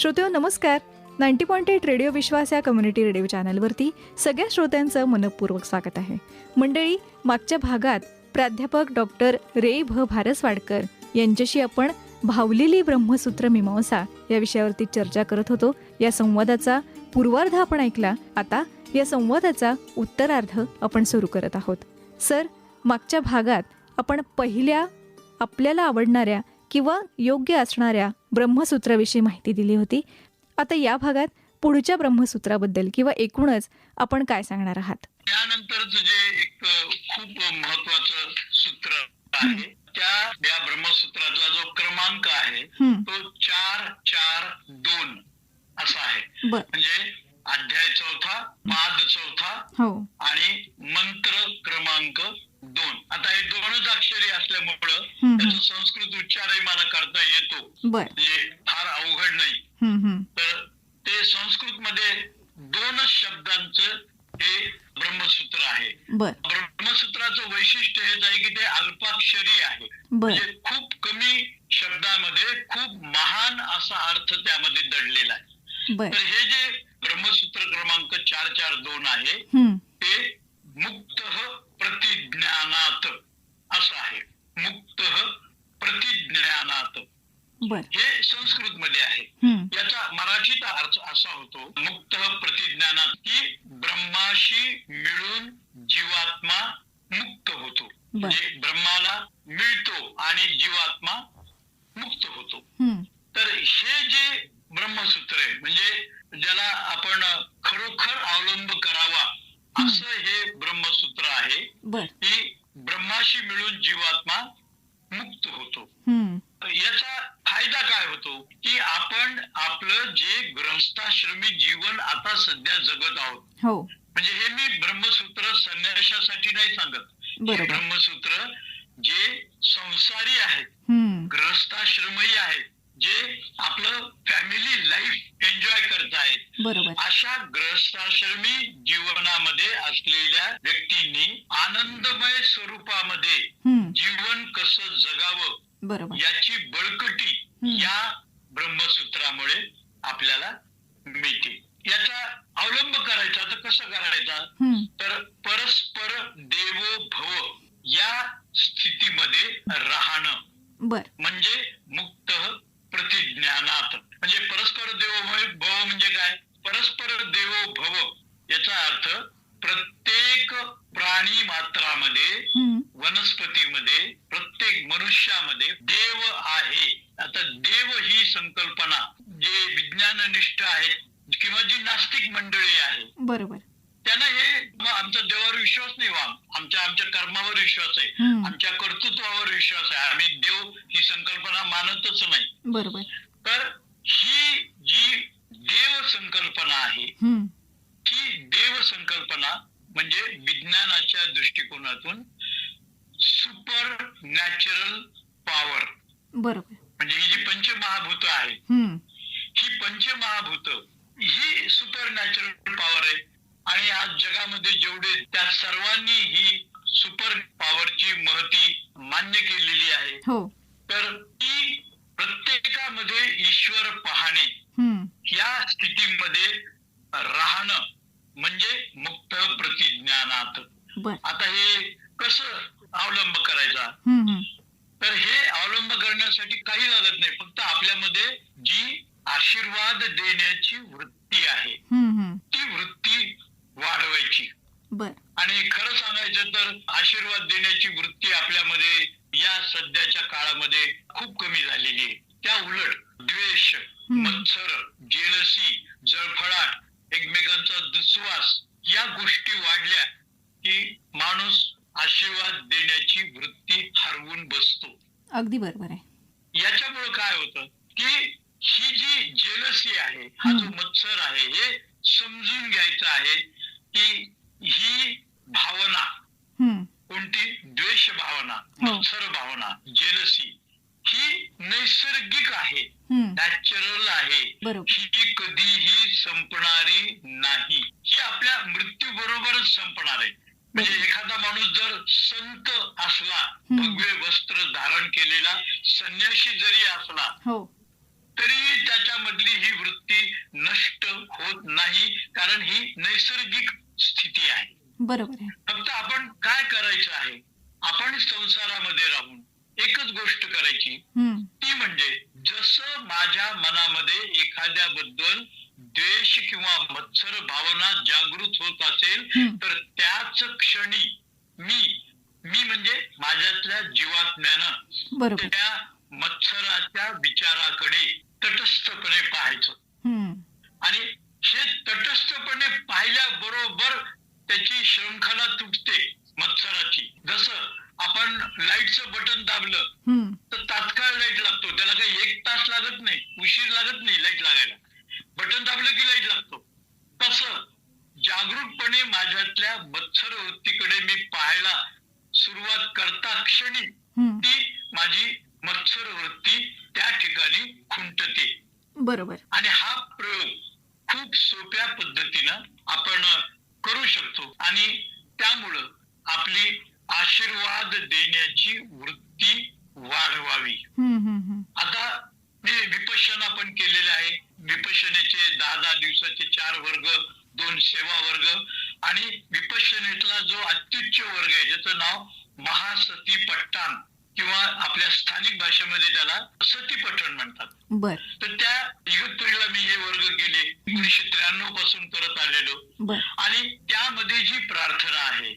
श्रोते नमस्कार. Ninety point eight radio Vishwas या कम्युनिटी रेडिओ चॅनलवरती सगळ्या श्रोत्यांचं मनपूर्वक स्वागत आहे. मंडळी मागच्या भागात प्राध्यापक डॉक्टर रे भ. भारसवाडकर यांच्याशी आपण भावलेली ब्रह्मसूत्र मीमांसा या विषयावरती चर्चा करत होतो. या संवादाचा पूर्वार्ध आपण ऐकला. आता या संवादाचा उत्तरार्ध आपण सुरू करत आहोत. सर मागच्या भागात आपण पहिल्या आपल्याला आवडणाऱ्या किंवा योग्य असणाऱ्या ब्रह्मसूत्राविषयी माहिती दिली होती. आता या भागात पुढच्या ब्रह्मसूत्राबद्दल किंवा एकूणच आपण काय सांगणार आहात? त्यानंतरच जे एक खूप महत्वाचं सूत्र आहे. त्या या ब्रह्मसूत्रातला जो क्रमांक आहे तो चार चार दोन असा आहे. बर. म्हणजे अध्याय चौथा पाद चौथा हो. आणि मंत्र क्रमांक दोन. आता हे दोनच अक्षरी असल्यामुळं त्याचा संस्कृत उच्चारही मला करता येतो. म्हणजे फार अवघड नाही. तर ते संस्कृत मध्ये दोनच शब्दांचं हे ब्रह्मसूत्र आहे. बर. ब्रह्मसूत्राचं वैशिष्ट्य हेच आहे की ते अल्पाक्षरी आहे. म्हणजे खूप कमी शब्दामध्ये खूप महान असा अर्थ त्यामध्ये दडलेला आहे. तर हे जे ब्रह्मसूत्र क्रमांक चार चार दोन आहे हं, ते मुक्त प्रतिज्ञानात असं आहे. मुक्त प्रतिज्ञानात हे संस्कृत मध्ये आहे याचा मराठीत अर्थ असा होतो मुक्त प्रतिज्ञानात की ब्रह्माशी मिळून जीवात्मा मुक्त होतो. म्हणजे ब्रह्माला मिळतो आणि जीवात्मा मुक्त होतो. तर हे जे ब्रह्मसूत्र आहे म्हणजे ज्याला आपण खरोखर अवलंब करावा असं हे ब्रह्मसूत्र आहे की ब्रह्माशी मिळून जीवात्मा मुक्त होतो. याचा फायदा काय होतो? की आपण आपलं जे गृहस्थाश्रमी जीवन आता सध्या जगत आहोत. हो. म्हणजे हे मी ब्रह्मसूत्र संन्यासासाठी नाही सांगत. ब्रह्मसूत्र जे संसारी आहेत हं, गृहस्थाश्रमही आहेत जे आपलं फॅमिली लाईफ एन्जॉय करतायत. बरोबर. अशा गृहस्थाश्रमी जीवनामध्ये असलेल्या व्यक्तींनी आनंदमय स्वरूपामध्ये जीवन कसं जगावं बरोबर. याची बळकटी. या ब्रह्मसूत्रामुळे आपल्याला मिळते. याचा अवलंब करायचा तर कसं करायचा? तर परस्पर देवो भव या स्थितीमध्ये राहणं. म्हणजे मुक्त प्रतिज्ञानात म्हणजे परस्पर देवो भव भव म्हणजे काय? परस्पर देवो भव. याचा अर्थ प्रत्येक प्राणी मात्रामध्ये वनस्पतीमध्ये प्रत्येक मनुष्यामध्ये देव आहे. आता देव ही संकल्पना जे विज्ञाननिष्ठ आहेत किंवा जी नास्तिक मंडळी आहे बरोबर. त्यांना हे आमचा देवावर विश्वास नाही वा आमच्या आमच्या कर्मावर विश्वास आहे. आमच्या कर्तृत्वावर विश्वास आहे. आम्ही देव ही संकल्पना मानतच नाही. बरोबर. तर ही जी देव संकल्पना आहे हं, देव संकल्पना म्हणजे विज्ञानाच्या दृष्टिकोनातून सुपर नॅचरल पॉवर बरोबर. म्हणजे ही जी पंचमहाभूत आहे हं, ही पंचमहाभूत ही सुपर नॅचरल पॉवर आहे आणि आज जगामध्ये जेवढे त्या सर्वांनी ही सुपर पॉवरची महती मान्य केलेली आहे हो. तर ती प्रत्येकामध्ये ईश्वर पाहणे या स्थितीमध्ये राहणं म्हणजे मुक्त प्रतिज्ञानात. आता हे कसं अवलंब करायचा? तर हे अवलंब करण्यासाठी काही लागत नाही फक्त आपल्यामध्ये जी आशीर्वाद देण्याची वृत्ती आहे. ती वृत्ती बर आणि खरं सांगायचं तर आशीर्वाद देण्याची वृत्ती आपल्यामध्ये या सध्याच्या काळामध्ये खूप कमी झालेली आहे त्या उलट द्वेष. मत्सर जेलसी जळफळाट एकमेकांचा दुस्वास या गोष्टी वाढल्या की माणूस आशीर्वाद देण्याची वृत्ती हरवून बसतो अगदी बरोबर आहे याच्यामुळे काय होतं की ही जी जेलसी आहे हा जो. मत्सर आहे हे समजून घ्यायचं आहे की ही भावना हं, कोणती? द्वेष भावना हो. मत्सर भावना जेलसी ही नैसर्गिक आहे. हं, नॅचरल आहे. ही कधीही संपणारी नाही. ही आपल्या मृत्यू बरोबरच संपणार आहे. म्हणजे एखादा माणूस जर संत असला. भगवे वस्त्र धारण केलेला संन्याशी जरी असला हो. तरीही त्याच्यामधली ही वृत्ती नष्ट होत नाही. कारण ही नैसर्गिक स्थिती आहे. बरोबर फक्त आपण काय करायचं आहे? आपण संसारामध्ये राहून एकच गोष्ट करायची. ती म्हणजे जसं माझ्या मनामध्ये एखाद्याबद्दल द्वेष किंवा मत्सर भावना जागृत होत असेल. तर त्याच क्षणी मी मी म्हणजे माझ्यातल्या जीवात्म्यानं त्या मत्सराच्या विचाराकडे तटस्थपणे पाहायचं. आणि हे तटस्थपणे पाहिल्याबरोबर त्याची श्रृंखला तुटते मत्सराची. जसं आपण लाईटचं बटन दाबलं तर तात्काळ लाइट लागतो. त्याला काही एक तास लागत नाही उशीर लागत नाही लाइट लागायला. बटन दाबलं की लाइट लागतो. तसं जागरूकपणे माझ्यातल्या मत्सर वृत्तीकडे मी पाहायला सुरुवात करता क्षणी. ती माझी मत्सर वृत्ती त्या ठिकाणी खुंटते. बरोबर. आणि हा प्रयोग खूप सोप्या पद्धतीनं आपण करू शकतो. आणि त्यामुळं आपली आशीर्वाद देण्याची वृत्ती वाढवावी. आता मी विपश्यना पण केलेले आहे. विपश्यनेचे दहा दहा दिवसाचे चार वर्ग दोन सेवा वर्ग आणि विपश्यनेतला जो अत्युच्च वर्ग आहे ज्याचं नाव महासती पट्टाण किंवा आपल्या स्थानिक भाषेमध्ये त्याला सती पठण म्हणतात. बर. तर त्या इगतपुरीला मी हे वर्ग केले. एकोणीशे त्र्याण्णवपासून करत आलेलो. आणि त्यामध्ये जी प्रार्थना आहे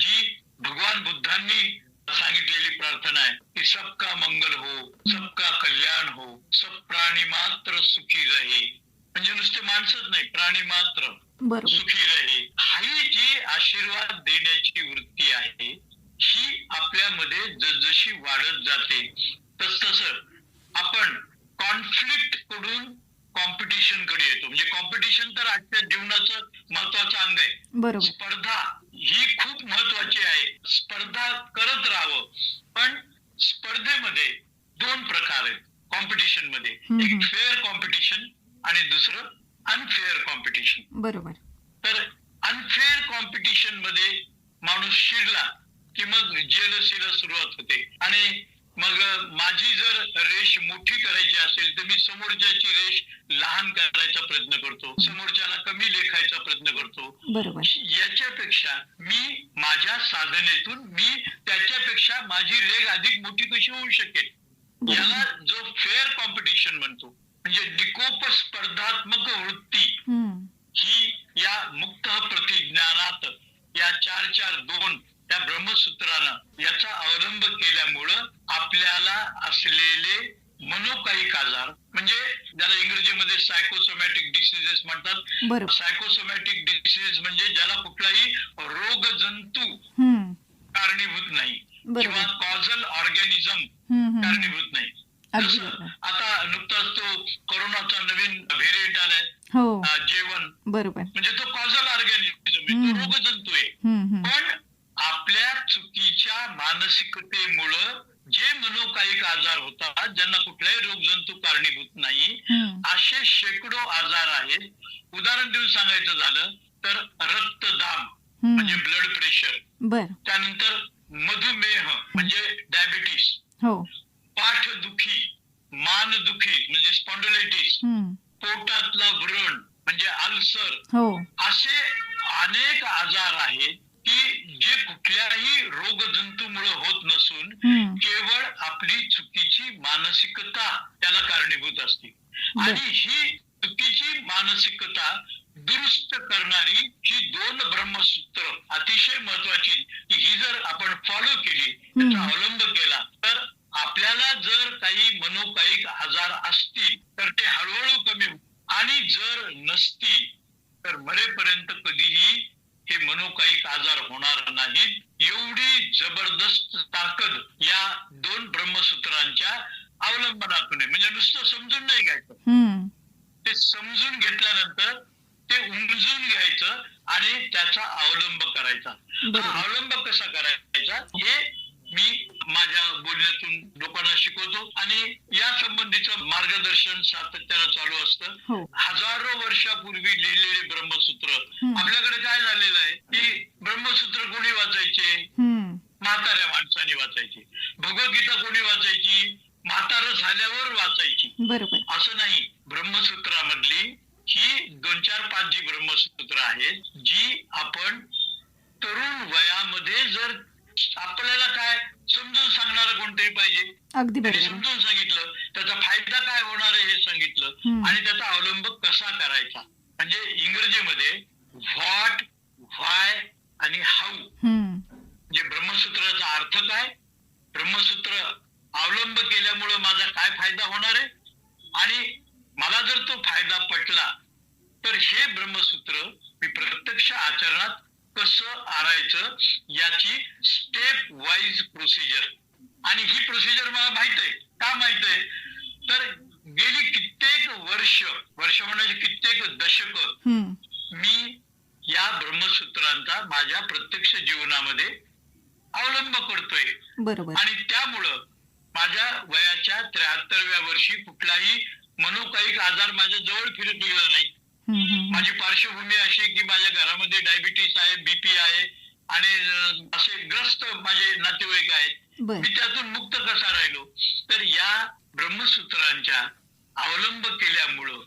जी भगवान बुद्धांनी सांगितलेली प्रार्थना आहे की सबका मंगल हो सबका कल्याण हो सब प्राणी मात्र सुखी रहे. म्हणजे नुसते माणसंच नाही प्राणी मात्र सुखी रहे. ही जी आशीर्वाद देण्याची वृत्ती आहे ही आपल्यामध्ये जसजशी वाढत जाते तस तस आपण कॉन्फ्लिक्टकडून कॉम्पिटिशनकडे येतो. म्हणजे कॉम्पिटिशन तर आजच्या जीवनाचं महत्वाचं अंग आहे. बरोबर. स्पर्धा ही खूप महत्वाची आहे. स्पर्धा करत राहावं. पण स्पर्धेमध्ये दोन प्रकार आहेत कॉम्पिटिशनमध्ये एक. फेअर कॉम्पिटिशन आणि दुसरं अनफेअर कॉम्पिटिशन बरोबर. तर अनफेअर कॉम्पिटिशनमध्ये माणूस शिरला की मग जेलसीला सुरुवात होते. आणि मग माझी जर रेष मोठी करायची असेल तर मी समोरच्याची रेष लहान करायचा प्रयत्न करतो. समोरच्याला कमी लेखायचा प्रयत्न करतो. बरोबर. याच्यापेक्षा मी माझ्या साधनेतून मी त्याच्यापेक्षा माझी रेग अधिक मोठी कशी होऊ शकेल? याला जो फेअर कॉम्पिटिशन म्हणतो म्हणजे निकोप स्पर्धात्मक वृत्ती ही या मुक्त प्रतिज्ञानात या चार चार दोन त्या ब्रह्मसूत्रानं याचा अवलंब केल्यामुळं आपल्याला असलेले मनोकायिक आजार म्हणजे ज्याला इंग्रजीमध्ये सायकोसोमॅटिक डिसिजेस म्हणतात. सायकोसोमॅटिक डिसीज म्हणजे ज्याला कुठलाही रोगजंतू हम्म, कारणीभूत नाही किंवा कॉझल ऑर्गॅनिझम. कारणीभूत नाही. आता नुकताच तो कोरोनाचा नवीन व्हेरियंट आलाय. हो. जेवण. बरोबर. म्हणजे तो कॉझल ऑर्गॅनिझम आहे हम्म. तो रोगजंतू आहे. पण मानसिकतेमुळं जे मनोकायिक आजार होतात ज्यांना कुठलाही रोगजंतू कारणीभूत नाही असे शेकडो आजार आहेत. उदाहरण देऊन सांगायचं झालं तर रक्तदाब म्हणजे. ब्लड प्रेशर त्यानंतर मधुमेह म्हणजे डायबिटीस हो. पाठदुखी मानदुखी म्हणजे स्पॉन्डलायटिस पोटातला व्रण म्हणजे अल्सर. हो. असे अनेक आजार आहेत की जे कुठल्याही रोगजंतूमुळे होत नसून केवळ आपली चुकीची मानसिकता त्याला कारणीभूत असते. आणि ही चुकीची मानसिकता दुरुस्त करणारी ही दोन ब्रह्मसूत्र अतिशय महत्वाची ही जर आपण फॉलो केली त्याचा. अवलंब केला तर आपल्याला जर काही मनोकायिक आजार असतील तर ते हळूहळू कमी. आणि जर नसतील तर मरेपर्यंत कधीही हे मनोकायिक आजार होणार नाहीत. एवढी जबरदस्त ताकद या दोन ब्रह्मसूत्रांच्या अवलंबनातून आहे. म्हणजे नुसतं समजून नाही घ्यायचं. ते समजून घेतल्यानंतर ते उमजून घ्यायचं आणि त्याचा अवलंब करायचा. अवलंब कसा करायचा? हे मी माझ्या बोलण्यातून लोकांना शिकवतो. आणि या संबंधीचं मार्गदर्शन सातत्यानं चालू असतं. हो. हजारो वर्षापूर्वी लिहिलेले ब्रह्मसूत्र. आपल्याकडे काय झालेलं आहे? की ब्रह्मसूत्र कोणी वाचायचे? म्हाताऱ्या माणसांनी वाचायची. भगवद्गीता कोणी वाचायची? म्हातारं झाल्यावर वाचायची. बरोबर. असं नाही. ब्रह्मसूत्रामधली ही दोन चार पाच जी ब्रह्मसूत्र आहेत जी आपण तरुण वयामध्ये जर आपल्याला काय समजून सांगणार कोणतरी पाहिजे. अगदी समजून सांगितलं त्याचा फायदा काय होणार आहे हे सांगितलं. आणि त्याचा अवलंब कसा करायचा? म्हणजे इंग्रजीमध्ये व्हॉट व्हाय आणि हाऊ. म्हणजे ब्रह्मसूत्राचा अर्थ काय? ब्रह्मसूत्र अवलंब केल्यामुळं माझा काय फायदा होणार आहे? आणि मला जर तो फायदा पटला तर हे ब्रह्मसूत्र मी प्रत्यक्ष आचरणात कसं आणायचं याची स्टेप वाईज प्रोसिजर आणि ही प्रोसिजर मला माहीत आहे. का माहीत आहे? तर गेली कित्येक वर्ष वर्ष म्हणजे कित्येक दशक मी या ब्रह्मसूत्रांचा माझ्या प्रत्यक्ष जीवनामध्ये अवलंब करतोय. आणि त्यामुळं माझ्या वयाच्या त्र्याहत्तरव्या वर्षी कुठलाही मनोकायिक आजार माझ्या जवळ फिरकलेला नाही. हम्म, हम्म, माझी पार्श्वभूमी अशी की माझ्या घरामध्ये डायबिटीस आहे बीपी आहे आणि असे ग्रस्त माझे नातेवाईक आहेत. मी त्यातून मुक्त कसा राहिलो? तर या ब्रह्मसूत्रांच्या अवलंब केल्यामुळं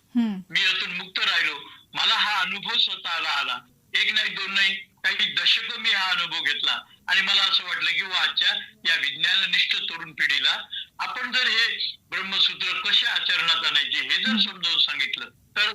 मी यातून मुक्त राहिलो. मला हा अनुभव स्वतःला आला. एक नाही दोन नाही काही दशक मी हा अनुभव घेतला. आणि मला असं वाटलं की आजच्या या विज्ञाननिष्ठ तरुण पिढीला आपण जर हे ब्रह्मसूत्र कसे आचरणात आणायचे हे जर समजावून सांगितलं तर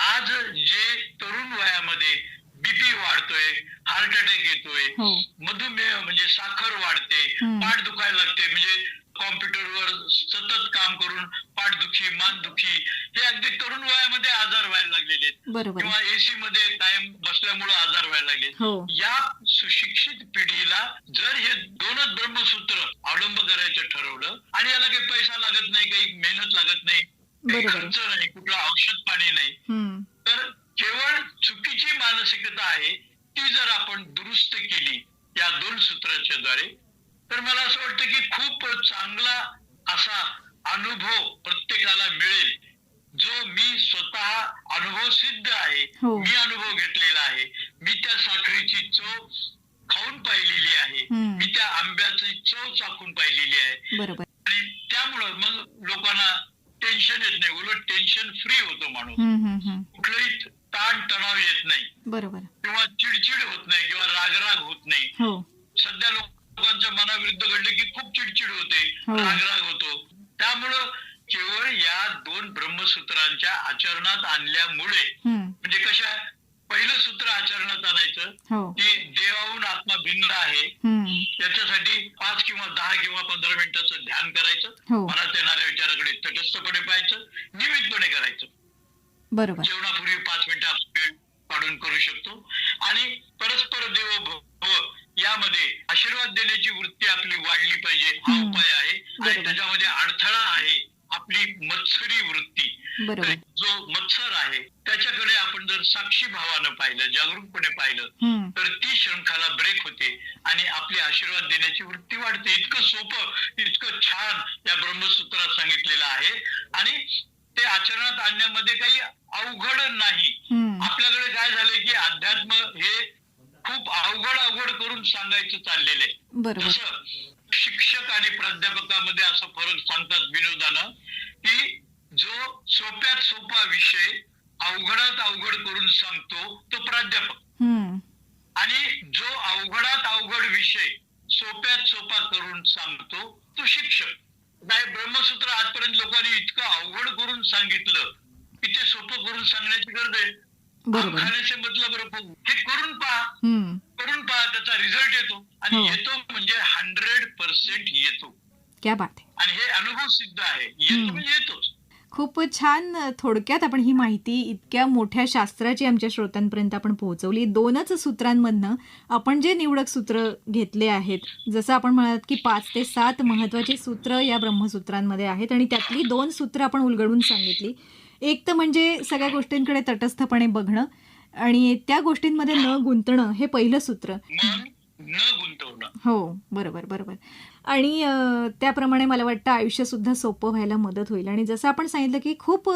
आज जे तरुण वयामध्ये बीपी वाढतोय हार्ट अटॅक येतोय हो मधुमेह म्हणजे साखर वाढते. पाठ दुखायला लागते म्हणजे कॉम्प्युटरवर सतत काम करून पाठदुखी मानदुखी हे अगदी तरुण वयामध्ये आजार व्हायला लागलेले आहेत किंवा एसी मध्ये कायम बसल्यामुळे आजार व्हायला लागले हो या सुशिक्षित पिढीला जर हे दोनच ब्रह्मसूत्र अवलंब करायचं ठरवलं आणि याला काही पैसा लागत नाही काही मेहनत लागत नाही. खर्च नाही कुठला औषध पाणी नाही. तर केवळ चुकीची मानसिकता आहे ती जर आपण दुरुस्त केली या दोन सूत्राच्या द्वारे तर मला असं वाटतं की खूप चांगला असा अनुभव प्रत्येकाला मिळेल. जो मी स्वतः अनुभव सिद्ध आहे हो. मी अनुभव घेतलेला आहे. मी त्या साखरेची चव खाऊन पाहिलेली आहे. मी त्या आंब्याची चव चाखून पाहिलेली आहे. आणि त्यामुळं मग लोकांना टेन्शन येत नाही. उलट टेन्शन फ्री होतो माणूस. कुठलंही ताण तणाव येत नाही. बरोबर. किंवा चिडचिड होत नाही किंवा रागराग होत नाही. हो. सध्या लोकांच्या मनाविरुद्ध घडले की खूप चिडचिड होते हो. रागराग होतो. त्यामुळं केवळ या दोन ब्रह्मसूत्रांच्या आचरणात आणल्यामुळे म्हणजे कशा पहिलं सूत्र आचरणात आणायचं हो. की देवाहून आत्मा भिन्न आहे. हम्म, याच्यासाठी पाच किंवा दहा किंवा पंधरा मिनिटाचं ध्यान करायचं. हो. मनात येणाऱ्या विचाराकडे तटस्थपणे पाहायचं. नियमितपणे करायचं. बरोबर. जेवणापूर्वी पाच मिनिटं आपण वेळ काढून करू शकतो. आणि परस्पर देव भव यामध्ये आशीर्वाद देण्याची वृत्ती आपली वाढली पाहिजे. हा हम्म. उपाय आहे. आणि बरोबर. त्याच्यामध्ये अडथळा आहे. आपली मत्सरी वृत्ती. बरोबर. मत्सर आहे त्याच्याकडे आपण जर साक्षी भावानं पाहिलं जागरूकपणे पाहिलं तर ती शृंखला ब्रेक होते आणि आपली आशीर्वाद देण्याची वृत्ती वाढते. इतकं सोपं इतकं छान या ब्रह्मसूत्रात सांगितलेलं आहे. आणि ते आचरणात आणण्यामध्ये काही अवघड नाही. आपल्याकडे काय झालंय की अध्यात्म हे खूप अवघड अवघड करून सांगायचं चाललेलं आहे. जसं शिक्षक आणि प्राध्यापकामध्ये असा फरक सांगतात विनोदानं. जो सोप्यात सोपा विषय अवघडात अवघड करून सांगतो तो प्राध्यापक. आणि जो अवघडात अवघड विषय सोप्यात सोपा करून सांगतो तो शिक्षक. नाही ब्रह्मसूत्र आजपर्यंत लोकांनी इतकं अवघड करून सांगितलं की ते सोपं करून सांगण्याची गरज आहे. खाण्याचे मतलब हे करून पहा. करून पहा त्याचा रिझल्ट येतो आणि हो. येतो म्हणजे हंड्रेड पर्सेंट येतो. आणि हे अनुभव सिद्ध आहे. येतो. म्हणजे येतोच. खूप छान थोडक्यात आपण ही माहिती इतक्या मोठ्या शास्त्राची आमच्या श्रोत्यांपर्यंत आपण पोहोचवली. दोनच सूत्रांमधनं आपण जे निवडक सूत्र घेतले आहेत जसं आपण म्हणालात की पाच ते सात महत्त्वाची सूत्र या ब्रह्मसूत्रांमध्ये आहेत आणि त्यातली दोन सूत्र आपण उलगडून सांगितली. एक तर म्हणजे सगळ्या गोष्टींकडे तटस्थपणे बघणं आणि त्या गोष्टींमध्ये न गुंतणं हे पहिलं सूत्र. न गुंतवणं. हो बरोबर बरोबर. आणि त्याप्रमाणे मला वाटतं आयुष्यसुद्धा सोपं व्हायला मदत होईल. आणि जसं आपण सांगितलं की खूप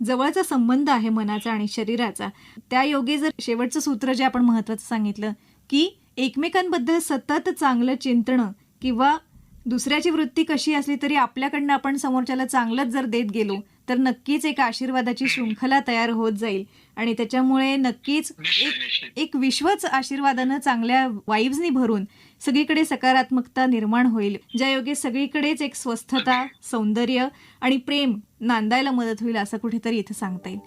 जवळचा संबंध आहे मनाचा आणि शरीराचा त्या योगे जर शेवटचं सूत्र जे आपण महत्त्वाचं सांगितलं की एकमेकांबद्दल सतत चांगलं चिंतणं किंवा दुसऱ्याची वृत्ती कशी असली तरी आपल्याकडनं आपण समोरच्याला चांगलंच जर देत गेलो तर नक्कीच एक आशीर्वादाची शृंखला तयार होत जाईल. आणि त्याच्यामुळे नक्कीच एक एक विश्वच आशीर्वादानं चांगल्या वाईब्सनी भरून सगळीकडे सकारात्मकता निर्माण होईल. ज्या योगे सगळीकडेच एक स्वस्थता सौंदर्य आणि प्रेम नांदायला मदत होईल असं कुठेतरी इथं सांगता येईल.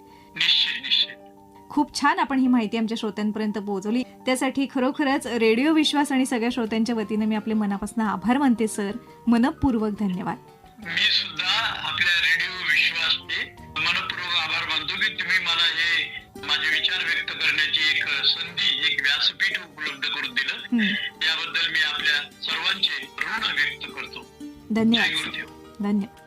खूप छान आपण ही माहिती आमच्या श्रोत्यांपर्यंत पोहोचवली. त्यासाठी खरोखरच रेडिओ विश्वास आणि सगळ्या श्रोत्यांच्या वतीने मी आपले मनापासून आभार मानते सर. मनपूर्वक धन्यवाद. मी सुद्धा याबद्दल मी आपल्या सर्वांचे ऋण व्यक्त करतो. धन्यवाद. धन्यवाद.